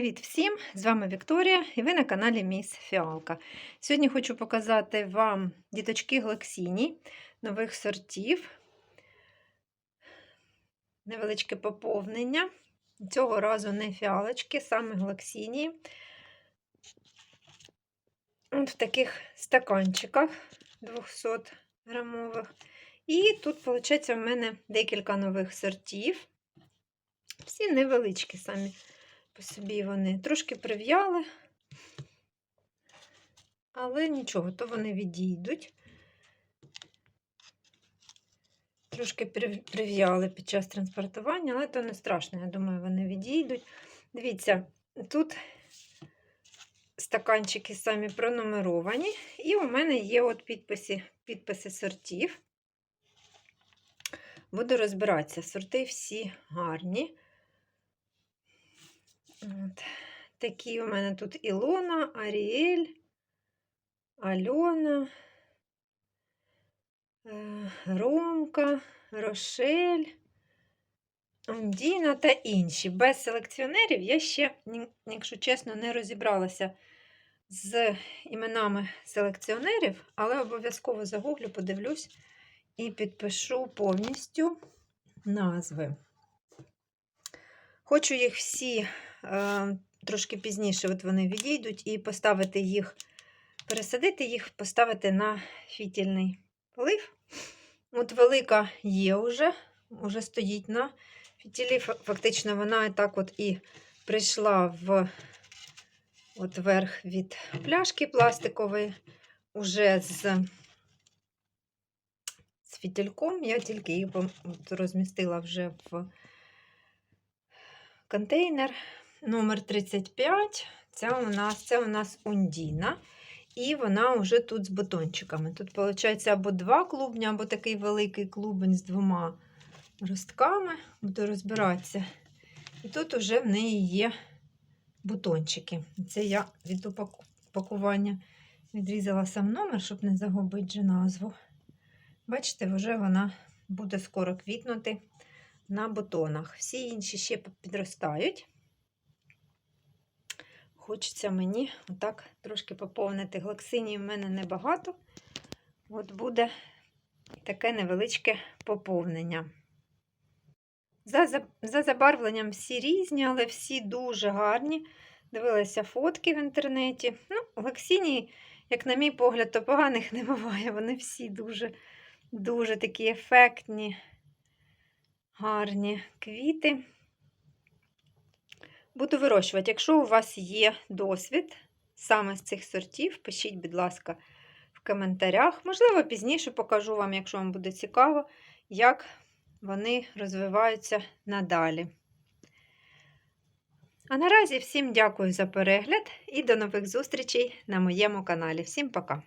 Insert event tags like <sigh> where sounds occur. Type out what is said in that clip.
Привіт всім! З вами Вікторія і ви на каналі Міс Фіалка. Сьогодні хочу показати вам діточки глексіні нових сортів, невеличке поповнення. Цього разу не фіалочки, саме глексіні. От в таких стаканчиках 200 грамових. І тут, виходить, у мене декілька нових сортів. Всі невеличкі самі собі вони трошки прив'яли, але нічого, то вони відійдуть. Трошки прив'яли під час транспортування, але то не страшно, я думаю, вони відійдуть. Дивіться, тут стаканчики самі пронумеровані, і у мене є от підписи, підписи сортів. Буду розбиратися. Сорти всі гарні. От. Такі у мене тут Ілона, Аріель, Альона, е, Ромка, Рошель, Андіна та інші. Без селекціонерів я ще, якщо чесно, не розібралася з іменами селекціонерів, але обов'язково загуглю, подивлюсь і підпишу повністю назви. Хочу їх всі трошки пізніше от вони відійдуть, і поставити їх, пересадити їх, поставити на фітільний полив. От велика є вже, вже стоїть на фітілі. Фактично, вона і так от і прийшла в от верх від пляшки пластикової, уже з з фітільком. Я тільки їх розмістила вже в контейнер номер 35 це у нас це у нас Ундіна. І вона вже тут з бутончиками. Тут, виходить, або два клубні, або такий великий клубень з двома ростками. Буду розбиратися. І тут вже в неї є бутончики. Це я від упакування відрізала сам номер, щоб не загубити вже назву. Бачите, вже вона буде скоро квітнути на бутонах. Всі інші ще підростають. Хочеться мені отак трошки поповнити. Глоксинії в мене небагато. От буде таке невеличке поповнення. За за забарвленням всі різні, але всі дуже гарні. Дивилася фотки в інтернеті. Ну, Глоксинії, як на мій погляд, то поганих <laughs> не буває. Вони всі дуже, дуже такі ефектні гарні квіти. Буду вирощувати. Якщо у вас є досвід саме з цих сортів, пишіть, будь ласка, в коментарях. Можливо, пізніше покажу вам, якщо вам буде цікаво, як вони розвиваються надалі. А наразі всім дякую за перегляд і до нових зустрічей на моєму каналі. Всім пока!